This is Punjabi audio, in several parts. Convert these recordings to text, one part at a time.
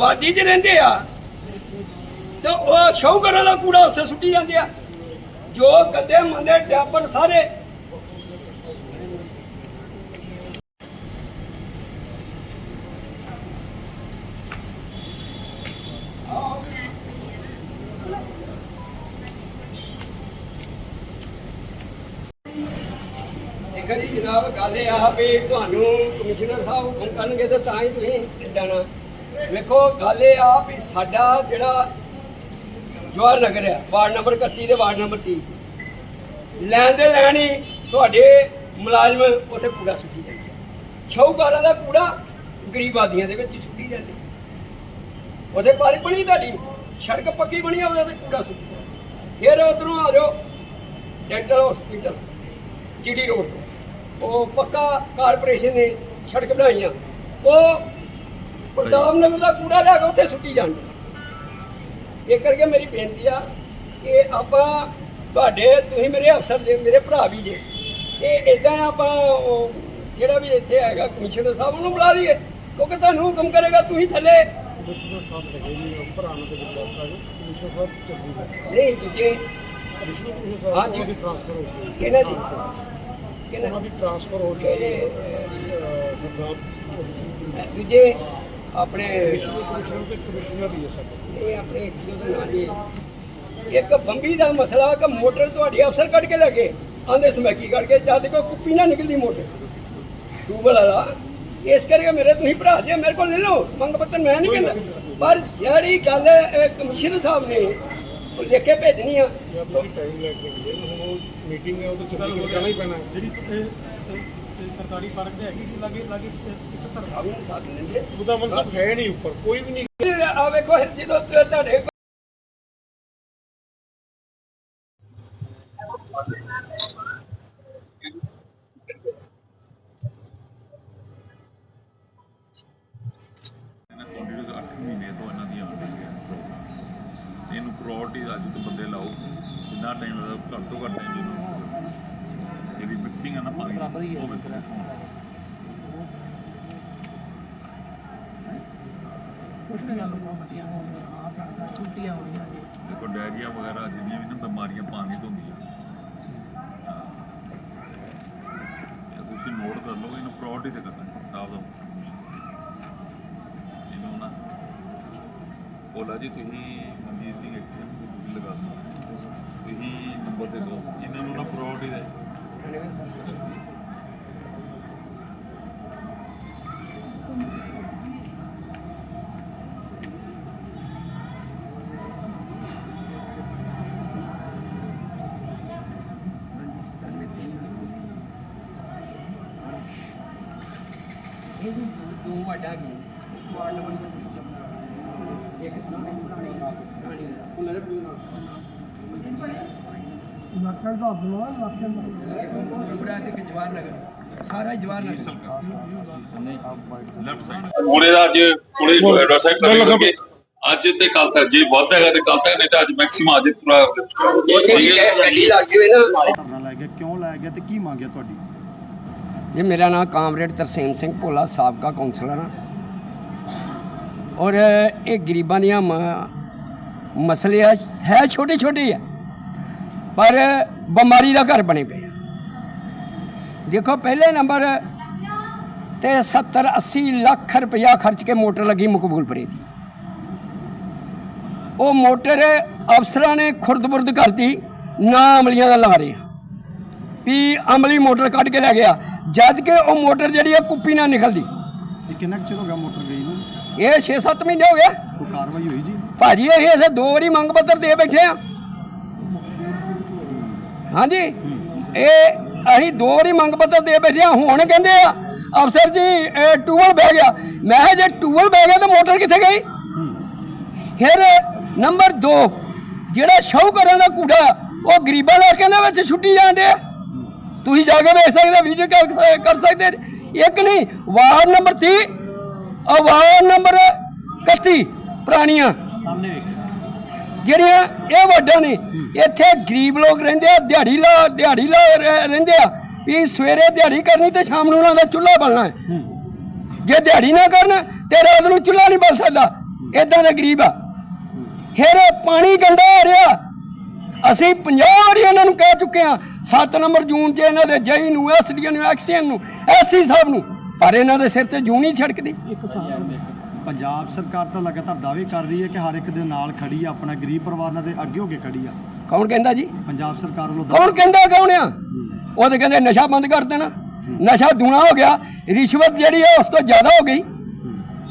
ਵਾਦੀ 'ਚ ਰਹਿੰਦੇ ਆ। ਤੇ ਉਹ ਸ਼ੌਕਰਾਂ ਦਾ ਕੂੜਾ ਉੱਥੇ ਸੁੱਟੀ ਜਾਂਦੇ ਆ। ਜੋ ਗੱਦੇ ਮੰਦੇ ਡੈਪਰ ਸਾਰੇ। ਦੇਖੋ ਜੀ, ਜਨਾਬ, ਗੱਲ ਇਹ ਆ ਵੀ ਤੁਹਾਨੂੰ ਕਮਿਸ਼ਨਰ ਸਾਹਿਬ ਹੁਕਮ ਕਰਨਗੇ ਤੇ ਤਾਂ ਹੀ ਤੁਸੀਂ ਜਾਣਾ ਵੇਖੋ, ਗੱਲ ਇਹ ਆ ਵੀ ਸਾਡਾ ਜਿਹੜਾ ਜਵਾਹਰ ਨਗਰ ਹੈ ਵਾਰਡ ਨੰਬਰ 31 ਤੇ ਵਾਰਡ ਨੰਬਰ 30 ਲੈਣ ਦੇ ਲੈਣ ਹੀ ਤੁਹਾਡੇ ਮੁਲਾਜ਼ਮ ਉੱਥੇ ਕੂੜਾ ਸੁੱਟੀ ਜਾਂਦੇ ਆ। ਦਾ ਕੂੜਾ ਗਰੀਬ ਆਦੀਆਂ ਦੇ ਵਿੱਚ ਸੁੱਟੀ ਜਾਂਦੇ ਉਹਦੇ ਪਾਰੀ ਬਣੀ ਤੁਹਾਡੀ, ਸੜਕ ਪੱਕੀ ਬਣੀ ਆ, ਉਹਦੇ ਤੇ ਕੂੜਾ ਸੁੱਟੀ ਫਿਰ ਉਧਰੋਂ ਆ ਜਾਓ, ਡੈਂਟਲ ਹਸਪੀਟਲ ਜੀਡੀ ਰੋਡ ਤੋਂ। ਉਹ ਪੱਕਾ ਕਾਰਪੋਰੇਸ਼ਨ ਨੇ ਸੜਕ ਬਣਾਈਆਂ ਉਹ ਪ੍ਰਤਾਪ ਨਗਰ ਦਾ ਕੂੜਾ ਲਿਆ ਕੇ ਉੱਥੇ ਸੁੱਟੀ ਜਾਂਦੇ ਇਹ ਕਰਕੇ ਮੇਰੀ ਬੇਨਤੀ ਆ ਕਿ ਆਪਾਂ ਤੁਹਾਡੇ ਤੁਸੀਂ ਮੇਰੇ ਅਫਸਰ ਜੇ ਮੇਰੇ ਭਰਾ ਵੀ ਜੇ ਇਹ ਇਦਾਂ ਆਪਾਂ ਜਿਹੜਾ ਵੀ ਇੱਥੇ ਹੈਗਾ ਕਮਿਸ਼ਨਰ ਸਾਹਿਬ ਉਹਨੂੰ ਬੁਲਾ ਲਈਏ ਕਿਉਂਕਿ ਤੁਹਾਨੂੰ ਹੁਕਮ ਕਰੇਗਾ ਤੁਸੀਂ ਥੱਲੇ। ਕਮਿਸ਼ਨਰ ਸਾਹਿਬ ਲੱਗੇ ਜੀ ਭਰਾ ਨੂੰ ਤੇ ਵਿਚਾਰ ਜੀ ਕਮਿਸ਼ਨਰ ਸਾਹਿਬ ਚੱਲੀ ਗਏ। ਨਹੀਂ ਦੂਜੇ ਹਾਂਜੀ। ਦੀ ਟ੍ਰਾਂਸਫਰ ਹੋ ਗਈ। ਕਿਹਨਾਂ ਦੀ? ਕਿਹਨਾਂ ਦੀ ਟ੍ਰਾਂਸਫਰ ਹੋ ਗਈ ਦੂਜੇ ਆਪਣੇ ਇਹ ਇੱਕ ਬੰਬੀ ਦਾ ਮਸਲਾ ਕਿ ਮੋਟਰ ਤੁਹਾਡੀ ਅਫਸਰ ਕੱਢ ਕੇ ਲੈ ਗਏ। ਆਂਦੇ ਸਮੈਕੀ ਕੱਢ ਕੇ ਜਦ ਕੋ ਕੁੱਪੀ ਨਾ ਨਿਕਲਦੀ ਮੋਟਰ। ਟੂਬਲ ਵਾਲਾ। ਇਸ ਕਰਕੇ ਮੇਰੇ ਤੁਸੀਂ ਭਰਾ ਜੇ ਮੇਰੇ ਕੋਲ ਲੈ ਲਓ। ਮੰਗ ਪੱਤਰ ਮੈਂ ਨਹੀਂ ਕਹਿੰਦਾ ਪਰ ਜਿਹੜੀ ਗੱਲ ਇਹ ਕਮਿਸ਼ਨਰ ਸਾਹਿਬ ਨੇ ਉਹ ਲਿਖ ਕੇ ਭੇਜਣੀ ਆ। ਟਾਈਮ ਲੈ ਕੇ ਗਏ ਹੁਣ ਉਹ ਮੀਟਿੰਗ ਹੈ ਉਹ ਤਾਂ ਚੱਲੀ ਜਾਣਾ ਹੀ ਪੈਣਾ। ਜਿਹੜੀ ਸਰਕਾਰੀ ਪਾਰਕ ਦੇ ਹੈਗੀ ਸੀ ਲਾਗੇ ਲਾਗੇ ਇੱਕ ਧਰ ਸਭ ਨੂੰ ਸਾਥ ਲੈਂਦੇ ਉਹਦਾ ਮਨਸਬ ਹੈ ਨਹੀਂ ਉੱਪਰ ਕੋਈ ਵੀ ਨਹੀਂ। ਆ ਵੇਖੋ ਜਦੋਂ ਤੁਹਾਡੇ ਇਹਨਾਂ ਕੰਟੀਨਿਊਸ 8 ਮਹੀਨੇ ਤੋਂ ਇਹਨਾਂ ਦੀਆਂ ਆਉਂਦੀਆਂ ਹੈ ਪ੍ਰੋਗਰਾਮ ਇਹਨੂੰ ਪ੍ਰਾਇੋਰਟੀ ਅੱਜ ਤੋਂ ਬੰਦੇ ਲਾਓ। ਜਿੰਨਾ ਟਾਈਮ ਲੱਗਦਾ ਘੱਟ ਤੋਂ ਘੱਟ ਟਾਈਮ ਜਿਹਨੂੰ ਜਿਹੜੀ ਮਿਕਸਿੰਗ ਹੈ ਨਾ ਪਾਣੀ ਦੀ, ਉਹ ਵੇਖੋ ਛੁੱਟੀਆਂ ਲੋਕਾਂ ਬੱਚਿਆਂ ਨੂੰ ਆਉਂਦੀਆਂ ਛੁੱਟੀਆਂ ਹੋਣੀਆਂ ਜੀ ਦੇਖੋ ਡਾਇਰੀਆ ਵਗੈਰਾ ਜਿੰਨੀਆਂ ਵੀ ਨਾ ਬਿਮਾਰੀਆਂ ਪਾਣੀ ਤੋਂ ਹੁੰਦੀਆਂ ਹਾਂ। ਇਹ ਤੁਸੀਂ ਨੋਟ ਕਰ ਲਓ ਇਹਨੂੰ ਪ੍ਰਾਇੋਰਟੀ ਤੇ ਕਰਨਾ ਸਾਹਿਬ ਦਾ ਇਹਨੂੰ ਨਾ ਬੋਲਾ ਜੀ ਤੁਸੀਂ ਮਨਜੀਤ ਸਿੰਘ ਐਕਸ਼ਨ ਲਗਾ ਦਿਓ ਤੁਸੀਂ ਨੰਬਰ ਦੇ ਦਿਓ ਇਹਨਾਂ ਨੂੰ ਨਾ ਪ੍ਰਾਇੋਰਟੀ ਦੇ ਇਹ ਵੀ ਦੋ ਵੱਡਾ ਵੀ ਇੱਕ ਵਾਰਡ ਨੰਬਰ ਇੱਕ ਪੁਰਾਣੀ ਪੁਰਾਣੀ ਇਲਾਕਾ ਦਾ ਬਣਾ ਇਲਾਕੇ ਦਾ ਪੂਰਾ ਤੇ ਇੱਕ ਜਵਾਹਰ ਨਗਰ ਸਾਰਾ ਹੀ ਜਵਾਹਰ ਨਗਰ। ਲੈਫਟ ਸਾਈਡ ਪੁਣੇ ਦਾ ਅੱਜ ਪੁਣੇ ਡਾਕਟਰ ਸਾਹਿਬ ਨਵੇਂ ਲੱਗੇ ਅੱਜ ਤੇ ਕੱਲ ਤੱਕ ਜੇ ਵੱਧ ਹੈਗਾ ਤੇ ਕੱਲ ਤੱਕ ਨਹੀਂ ਤਾਂ ਅੱਜ ਮੈਕਸਿਮਮ ਅੱਜ ਪੂਰਾ ਗੱਡੀ ਲੱਗ ਗਈ ਨਾ। ਧਰਨਾ ਲੈ ਗਿਆ ਕਿਉਂ ਲੈ ਗਿਆ ਤੇ ਕੀ ਮੰਗਿਆ ਤੁਹਾਡੀ? ਜੀ ਮੇਰਾ ਨਾਮ ਕਾਮਰੇਡ ਤਰਸੇਮ ਸਿੰਘ ਭੋਲਾ ਸਾਬਕਾ ਕਾਉਂਸਲਰ ਹਾਂ। ਔਰ ਇਹ ਗਰੀਬਾਂ ਦੀਆਂ ਮਸਲੇ ਆ ਹੈ ਛੋਟੇ ਛੋਟੇ ਆ ਪਰ ਬਿਮਾਰੀ ਦਾ ਘਰ ਬਣੇ ਪਏ ਦੇਖੋ ਪਹਿਲੇ ਨੰਬਰ ਤੇ 70 80 ਲੱਖ ਰੁਪਇਆ ਖਰਚ ਕੇ ਮੋਟਰ ਲੱਗੀ ਮਕਬੂਲਪੁਰੇ ਦੀ। ਉਹ ਮੋਟਰ ਅਫਸਰਾਂ ਨੇ ਖੁਰਦ-ਬੁਰਦ ਕਰਤੀ ਨਾ ਅਮਲੀਆਂ ਦਾ ਲਾ ਰਹੇ ਵੀ ਅਮਲੀ ਮੋਟਰ ਕੱਢ ਕੇ ਲੈ ਗਿਆ ਜਦ ਕਿ ਉਹ ਮੋਟਰ ਜਿਹੜੀ ਆ ਕੁੱਪੀ ਨਾਲ ਨਿਕਲਦੀ। ਇਹ ਕਿੰਨਾ ਚਿਰ ਹੋ ਗਿਆ ਮੋਟਰ ਗਈ ਨੂੰ? ਇਹ 6-7 ਮਹੀਨੇ ਹੋ ਗਏ। ਕੋਈ ਕਾਰਵਾਈ ਹੋਈ ਜੀ? ਭਾਜੀ ਇਹ ਇਥੇ ਦੋ ਵਾਰੀ ਮੰਗ ਪੱਤਰ ਦੇ ਬੈਠੇ ਆ। ਹਾਂਜੀ। ਇਹ ਅਸੀਂ ਦੋ ਵਾਰੀ ਮੰਗ ਪੱਤਰ ਦੇ ਬੈਠੇ ਹਾਂ, ਹੁਣ ਕਹਿੰਦੇ ਆ, ਅਫਸਰ ਜੀ, ਇਹ ਟੂਬਲ ਬਹਿ ਗਿਆ। ਮੈਂ ਕਿਹਾ, ਜੇ ਟੂਬਲ ਬਹਿ ਗਿਆ ਤਾਂ ਮੋਟਰ ਕਿੱਥੇ ਗਈ? ਫਿਰ ਨੰਬਰ 2 ਜਿਹੜਾ ਸ਼ੌਕਰਾਂ ਦਾ ਕੂੜਾ, ਉਹ ਗਰੀਬਾਂ ਇਲਾਕਿਆਂ ਦੇ ਵਿੱਚ ਛੁੱਟੀ ਜਾਂਦੇ ਆ ਤੁਸੀਂ ਜਾ ਕੇ ਵੇਖ ਸਕਦੇ ਵਿਜਿਟ ਕਰ ਕਰ ਸਕਦੇ ਨੇ। ਇੱਕ ਨਹੀਂ, ਵਾਰਡ ਨੰਬਰ 30 ਔਰ ਵਾਰਡ ਨੰਬਰ 31 ਪੁਰਾਣੀਆਂ। ਜਿਹੜੀਆਂ ਇਹ ਵੱਡਾਂ ਨੇ ਇੱਥੇ ਗਰੀਬ ਲੋਕ ਰਹਿੰਦੇ ਆ ਦਿਹਾੜੀ ਲਾ ਦਿਹਾੜੀ ਲਾ ਰਹਿ- ਰਹਿੰਦੇ ਆ। ਵੀ ਸਵੇਰੇ ਦਿਹਾੜੀ ਕਰਨੀ ਤੇ ਸ਼ਾਮ ਨੂੰ ਉਹਨਾਂ ਦਾ ਚੁੱਲ੍ਹਾ ਬਲਣਾ ਹੈ। ਜੇ ਦਿਹਾੜੀ ਨਾ ਕਰਨ ਤੇ ਰਾਤ ਨੂੰ ਚੁੱਲ੍ਹਾ ਨਹੀਂ ਬਲ ਸਕਦਾ। ਇਦਾਂ ਦੇ ਗਰੀਬ ਆ। ਫਿਰ ਪਾਣੀ ਗੰਦਾ ਆ ਰਿਹਾ। ਅਸੀਂ 50 ਵਾਰੀ ਇਹਨਾਂ ਨੂੰ ਕਹਿ ਚੁੱਕੇ ਆ 7 ਨੰਬਰ ਜੂਨ 'ਚ ਇਹਨਾਂ ਦੇ ਜਈ ਨੂੰ ਐਸਡੀਐਨ ਨੂੰ ਐਕਸੀਐਨ ਨੂੰ ਐਸਸੀ ਸਾਹਿਬ ਨੂੰ ਪਰ ਇਹਨਾਂ ਦੇ ਸਿਰ ਤੇ ਜੂੰ ਨਹੀਂ ਛੜਕਦੀ। ਪੰਜਾਬ ਸਰਕਾਰ ਤਾਂ ਲਗਾਤਾਰ ਦਾਅਵੇ ਕਰ ਰਹੀ ਹੈ ਕਿ ਹਰ ਇੱਕ ਦੇ ਨਾਲ ਖੜੀ ਆ ਆਪਣਾ ਗਰੀਬ ਪਰਿਵਾਰ ਨਾਲ ਦੇ ਅੱਗੇ ਹੋ ਕੇ ਖੜੀ ਆ। ਕੌਣ ਕਹਿੰਦਾ ਜੀ? ਪੰਜਾਬ ਸਰਕਾਰ ਵੱਲੋਂ ਕੌਣ ਕਹਿੰਦਾ ਕੌਣ ਆ? ਉਹ ਤਾਂ ਕਹਿੰਦੇ ਨਸ਼ਾ ਬੰਦ ਕਰ ਦੇਣਾ। ਨਸ਼ਾ ਦੂਣਾ ਹੋ ਗਿਆ। ਰਿਸ਼ਵਤ ਜਿਹੜੀ ਹੈ ਉਸ ਤੋਂ ਜ਼ਿਆਦਾ ਹੋ ਗਈ।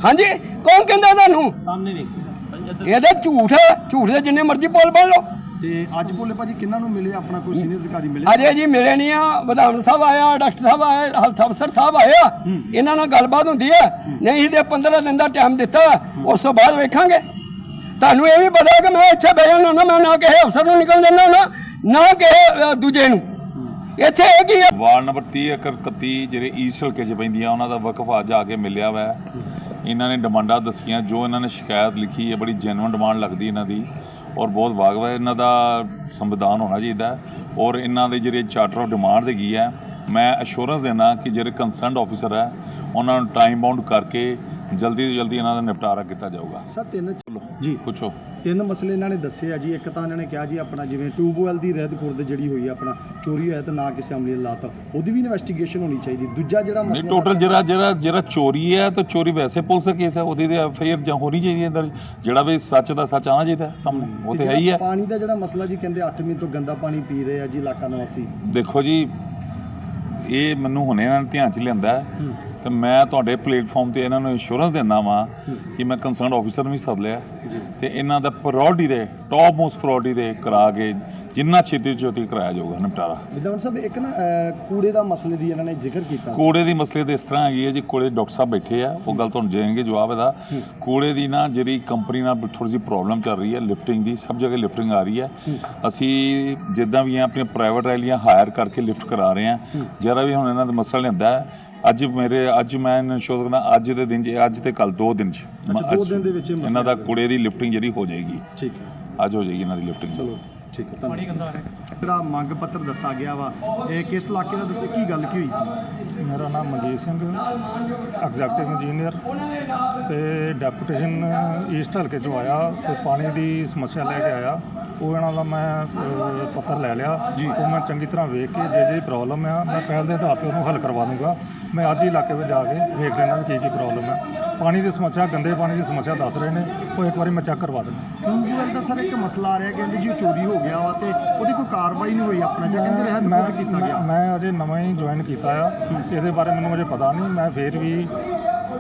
ਹਾਂਜੀ? ਕੌਣ ਕਹਿੰਦਾ ਤੁਹਾਨੂੰ? ਸਾਹਮਣੇ ਵੇਖੋ। ਇਹ ਤਾਂ ਝੂਠ ਹੈ ਝੂਠ ਦੇ ਜਿੰਨੇ ਮਰਜ਼ੀ ਬੋਲ ਬਣ ਲਓ। ਤੇ ਅੱਜ ਭੋਲੇ ਭਾਜੀ ਕਿੰਨਾਂ ਨੂੰ ਮਿਲੇ? ਆਪਣਾ ਕੋਈ ਸੀਨੀਅਰ ਅਧਿਕਾਰੀ ਮਿਲੇ? ਅਜੇ ਜੀ ਮਿਲੇ ਨਹੀਂ ਆ। ਵਿਧਾਨ ਸਾਹਿਬ ਆਇਆ ਡਾਕਟਰ ਸਾਹਿਬ ਆਏ ਹੈਲਥ ਅਫਸਰ ਸਾਹਿਬ ਆਇਆ ਇਹਨਾਂ ਨਾਲ ਗੱਲਬਾਤ ਹੁੰਦੀ ਹੈ ਨਹੀਂ ਤੇ 15 ਦਿਨ ਦਾ ਟਾਈਮ ਦਿੱਤਾ। ਉਸ ਤੋਂ ਬਾਅਦ ਵੇਖਾਂਗੇ। ਤੁਹਾਨੂੰ ਇਹ ਵੀ ਪਤਾ ਕਿ ਮੈਂ ਇੱਥੇ ਬਹਿ ਜਾਂਦਾ ਨਾ ਮੈਂ ਨਾ ਕਿਸੇ ਅਫਸਰ ਨੂੰ ਨਿਕਲ ਦਿੰਦਾ ਨਾ ਨਾ ਕਿਸੇ ਅ, ਦੂਜੇ ਨੂੰ। ਇੱਥੇ ਇਹ ਕੀ ਹੈ ਵਾਰਡ ਨੰਬਰ 30 ਏਕੜ 31 ਜਿਹੜੇ ਈਸਟ ਹਲਕੇ 'ਚ ਪੈਂਦੀਆਂ ਉਹਨਾਂ ਦਾ ਵਕਫ ਅੱਜ ਆ ਕੇ ਮਿਲਿਆ ਵਾ। ਇਹਨਾਂ ਨੇ ਡਿਮਾਂਡਾਂ ਦੱਸੀਆਂ ਜੋ ਇਹਨਾਂ ਨੇ ਸ਼ਿਕਾਇਤ ਲਿਖੀ ਹੈ ਬੜੀ ਜੈਨੂਇਨ ਡਿਮਾਂਡ ਲੱਗਦੀ ਇਹਨਾਂ ਦੀ। ਔਰ ਬਹੁਤ ਹੈ। ਇਹਨਾਂ ਦਾ ਸੰਵਿਧਾਨ ਹੋਣਾ ਚਾਹੀਦਾ ਔਰ ਇਹਨਾਂ ਦੇ ਜਿਹੜੇ ਚਾਰਟਰ ਆਫ ਡਿਮਾਂਡਸ ਹੈਗੀ ਹੈ ਮੈਂ ਅਸ਼ੋਰੈਂਸ ਦੇਣਾ ਕਿ ਜਿਹੜੇ ਕੰਸਰਨਡ ਆਫੀਸਰ ਹੈ ਉਹਨਾਂ ਨੂੰ ਟਾਈਮ ਬਾਉਂਡ ਕਰਕੇ ਜਲਦੀ ਤੋਂ ਜਲਦੀ ਇਹਨਾਂ ਦਾ ਨਿਪਟਾਰਾ ਕੀਤਾ ਜਾਊਗਾ। ਸਰ ਤਿੰਨ ਚਲੋ ਜੀ। ਪੁੱਛੋ। ਤਿੰਨ ਮਸਲੇ ਇਹਨਾਂ ਨੇ ਦੱਸੇ ਆ ਜੀ। ਇੱਕ ਤਾਂ ਇਹਨਾਂ ਨੇ ਕਿਹਾ ਜੀ ਆਪਣਾ ਜਿਵੇਂ ਟਿਊਬਵੈਲ ਦੀ ਰਹਿਦ ਖੁਰਦ ਜਿਹੜੀ ਹੋਈ ਆ ਆਪਣਾ ਚੋਰੀ ਹੋਇਆ ਤੇ ਨਾ ਕਿਸੇ ਅਮਲੀ ਨੇ ਲਾਤਾ। ਉਹਦੀ ਵੀ ਇਨਵੈਸਟੀਗੇਸ਼ਨ ਹੋਣੀ ਚਾਹੀਦੀ। ਦੂਜਾ ਜਿਹੜਾ ਨਹੀਂ ਟੋਟਲ ਜਿਹੜਾ ਜਿਹੜਾ ਜਿਹੜਾ ਚੋਰੀ ਹੈ ਤਾਂ ਚੋਰੀ ਵੈਸੇ ਪੁਲਿਸ ਦਾ ਕੇਸ ਹੈ ਉਹਦੀ ਤੇ ਐਫਆਈਆਰ ਜਾਂ ਹੋਣੀ ਚਾਹੀਦੀ ਹੈ ਦਰਜ ਜਿਹੜਾ ਵੀ ਸੱਚ ਦਾ ਸੱਚ ਆਣਾ ਚਾਹੀਦਾ ਸਾਹਮਣੇ। ਉਹ ਤੇ ਹੈ ਹੀ ਹੈ ਪਾਣੀ ਦਾ ਜਿਹੜਾ ਮਸਲਾ ਜੀ ਕਹਿੰਦੇ 8 ਮਹੀਨੇ ਤੋਂ ਗੰਦਾ ਪਾਣੀ ਪੀ ਰਹੇ ਆ ਜੀ ਇਲਾਕਾ ਨਿਵਾਸੀ। ਦੇਖੋ ਜੀ ਇਹ ਮੈਨੂੰ ਹੁਣੇ ਇਹਨਾਂ ਨੇ ਧਿਆਨ ਚ ਲਿਆਂਦਾ। ਤੇ ਮੈਂ ਤੁਹਾਡੇ ਪਲੇਟਫਾਰਮ ਤੇ ਇਹਨਾਂ ਨੂੰ ਇੰਸ਼ੋਰੈਂਸ ਦਿੰਦਾ ਵਾਂ ਕਿ ਮੈਂ ਕੰਸਰਨਡ ਆਫੀਸਰ ਨੂੰ ਵੀ ਸੱਦ ਲਿਆ। ਤੇ ਇਹਨਾਂ ਦਾ ਪ੍ਰਾਇੋਰਟੀ ਦੇ ਟੌਪ ਮੋਸਟ ਪ੍ਰਾਇੋਰਟੀ ਦੇ ਕਰਾ ਕੇ ਜਿੰਨਾ ਛੇਤੀ ਛੇਤੀ ਕਰਾਇਆ ਜਾਊਗਾ ਨਿਪਟਾਰਾ। ਵਿਦਵਾਨ ਸਾਹਿਬ ਇੱਕ ਨਾ ਅਹ, ਕੂੜੇ ਦਾ ਮਸਲੇ ਦੀ ਇਹਨਾਂ ਨੇ ਜ਼ਿਕਰ ਕੀਤਾ। ਕੂੜੇ ਦੀ ਮਸਲੇ ਤੇ ਇਸ ਤਰ੍ਹਾਂ ਹੈਗੀ ਹੈ ਜੀ ਕੋਲੇ ਡਾਕਟਰ ਸਾਹਿਬ ਬੈਠੇ ਆ ਉਹ ਗੱਲ ਤੁਹਾਨੂੰ ਦੇਣਗੇ ਜਵਾਬ ਇਹਦਾ। ਕੂੜੇ ਦੀ ਨਾ ਜਿਹੜੀ ਕੰਪਨੀ ਨਾਲ ਥੋੜੀ ਜਿਹੀ ਪ੍ਰੋਬਲਮ ਚੱਲ ਰਹੀ ਹੈ ਲਿਫਟਿੰਗ ਦੀ ਸਭ ਜਗ੍ਹਾ ਲਿਫਟਿੰਗ ਆ ਰਹੀ ਹੈ। ਅਸੀਂ ਜਿੱਦਾਂ ਵੀ ਆ ਆਪਣੇ ਪ੍ਰਾਈਵੇਟ ਰੈਲੀਆਂ ਹਾਇਰ ਕਰਕੇ ਲਿਫਟ ਕਰਾ ਰਹੇ ਆ ਜਿਹੜਾ ਵੀ ਹੁਣ ਇਹਨਾਂ ਦਾ ਮਸਲਾ ਲੈਂਦਾ ਹੈ ਅੱਜ ਮੇਰੇ ਅੱਜ ਮੈਂ ਇਹਨਾਂ ਸ਼ੋਅ ਕਰਨਾ ਅੱਜ ਦੇ ਦਿਨ 'ਚ ਅੱਜ ਤੇ ਕੱਲ ਦੋ ਦਿਨ 'ਚ। ਮੈਂ ਅੱਛਾ, ਦੋ ਅੱਜ ਦਿਨ ਦੇ ਵਿੱਚ ਇਹ ਇਹਨਾਂ ਦਾ ਕੂੜੇ ਦੀ ਲਿਫਟਿੰਗ ਜਿਹੜੀ ਹੋ ਜਾਏਗੀ। ਠੀਕ ਹੈ। ਅੱਜ ਹੋ ਜਾਏਗੀ ਇਹਨਾਂ ਦੀ ਲਿਫਟਿੰਗ। ਚਲੋ ਠੀਕ ਹੈ ਪਾਣੀ ਧੰਨਵਾਦ। ਗੰਦਾ ਆ ਰਿਹਾ ਜਿਹੜਾ ਮੰਗ ਪੱਤਰ ਦਿੱਤਾ ਗਿਆ ਵਾ ਇਹ ਕਿਸ ਇਲਾਕੇ ਦਾ ਦਿੱਤਾ ਕੀ ਗੱਲ ਕੀ ਹੋਈ ਸੀ? ਮੇਰਾ ਨਾਮ ਮਨਜੀਤ ਸਿੰਘ ਐਗਜ਼ੈਕਟਿਵ ਇੰਜੀਨੀਅਰ ਤੇ ਡੈਪੂਟੇਸ਼ਨ ਈਸਟ ਹਲਕੇ ਚੋਂ ਆਇਆ ਤੇ ਪਾਣੀ ਦੀ ਸਮੱਸਿਆ ਲੈ ਕੇ ਆਇਆ। ਉਹ ਇਹਨਾਂ ਦਾ ਮੈਂ ਅਹ, ਪੱਤਰ ਲੈ ਲਿਆ। ਜੀ ਉਹ ਮੈਂ ਚੰਗੀ ਤਰ੍ਹਾਂ ਵੇਖ ਕੇ ਜੇ ਜੇ ਪ੍ਰੋਬਲਮ ਆ ਮੈਂ ਪਹਿਲ ਦੇ ਆਧਾਰ ਤੇ ਉਹਨੂੰ ਹੱਲ ਕਰਵਾ ਦੂੰਗਾ। ਮੈਂ ਅੱਜ ਹੀ ਇਲਾਕੇ ਵਿੱਚ ਜਾ ਕੇ ਵੇਖ ਲੈਣਾ ਵੀ ਕੀ ਕੀ ਪ੍ਰੋਬਲਮ ਹੈ ਪਾਣੀ ਦੀ ਸਮੱਸਿਆ ਗੰਦੇ ਪਾਣੀ ਦੀ ਸਮੱਸਿਆ ਦੱਸ ਰਹੇ ਨੇ। ਉਹ ਇੱਕ ਵਾਰੀ ਮੈਂ ਚੈੱਕ ਕਰਵਾ ਦਿੰਦਾ। ਟਿਊਬਵੈਲ ਦਾ ਸਰ ਇੱਕ ਮਸਲਾ ਆ ਰਿਹਾ ਕਹਿੰਦੇ ਜੀ ਉਹ ਚੋਰੀ ਹੋ ਗਿਆ ਵਾ ਤੇ ਉਹਦੀ ਕੋਈ ਕਾਰਵਾਈ ਨਹੀਂ ਹੋਈ ਆਪਣਾ। ਜਾਂ ਕਹਿੰਦੇ ਰਹਿਤ ਮੈਂ ਕੀਤਾ ਮੈਂ- ਗਿਆ। ਮੈਂ ਅਜੇ ਨਵਾਂ ਹੀ ਜੁਆਇਨ ਕੀਤਾ ਆ। ਇਹਦੇ ਬਾਰੇ ਮੈਨੂੰ ਅਜੇ ਪਤਾ ਨਹੀਂ। ਮੈਂ ਫੇਰ ਵੀ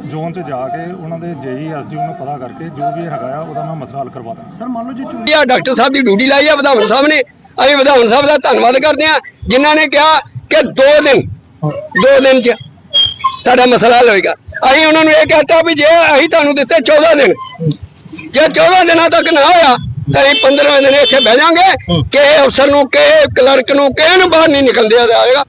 ਜ਼ੋਨ 'ਚ ਜਾ ਕੇ ਉਹਨਾਂ ਦੇ ਜੇਈ ਐਸਡੀਓ ਨੂੰ ਪਤਾ ਕਰਕੇ ਜੋ ਵੀ ਹੈਗਾ ਆ ਉਹਦਾ ਮੈਂ ਮਸਲਾ ਹੱਲ ਕਰਵਾ ਦਾਂ ਸਰ ਮੰਨ ਲਓ ਜੇ ਚੋਰੀ ਆ ਡਾਕਟਰ ਸਾਹਿਬ ਦੀ ਡਿਊਟੀ ਲਾਈ ਆ ਵਿਧਾਨ ਸਾਹਿਬ ਨੇ। ਅਸੀਂ ਵਿਧਾਨ ਸਾਹਿਬ ਦਾ ਧੰਨਵਾਦ ਕਰਦੇ ਆ ਜਿਨ੍ਹਾਂ ਨੇ ਕਿਹਾ ਕਿ 2 ਦਿਨ 2 ਦਿਨ ਚ ਤੁਹਾਡਾ ਮਸਲਾ ਹੱਲ ਹੋਏਗਾ। ਅਸੀਂ ਉਹਨਾਂ ਨੂੰ ਇਹ ਕਹਤਾ ਵੀ ਜੇ ਅਸੀਂ ਤੁਹਾਨੂੰ ਦਿੱਤੇ 14 ਦਿਨ ਜੇ 14 ਦਿਨਾਂ ਤੱਕ ਨਾ ਹੋਇਆ ਤਾਂ ਅਸੀਂ 15ਵੇਂ ਦਿਨ ਇੱਥੇ ਬਹਿ ਜਾਾਂਗੇ ਕਿ ਅਫਸਰ ਨੂੰ ਕਿ ਕਲਰਕ ਨੂੰ ਕਿਸੇ ਨੂੰ ਬਾਹਰ ਨਹੀਂ ਨਿਕਲਦੇ ਜਾਏਗਾ।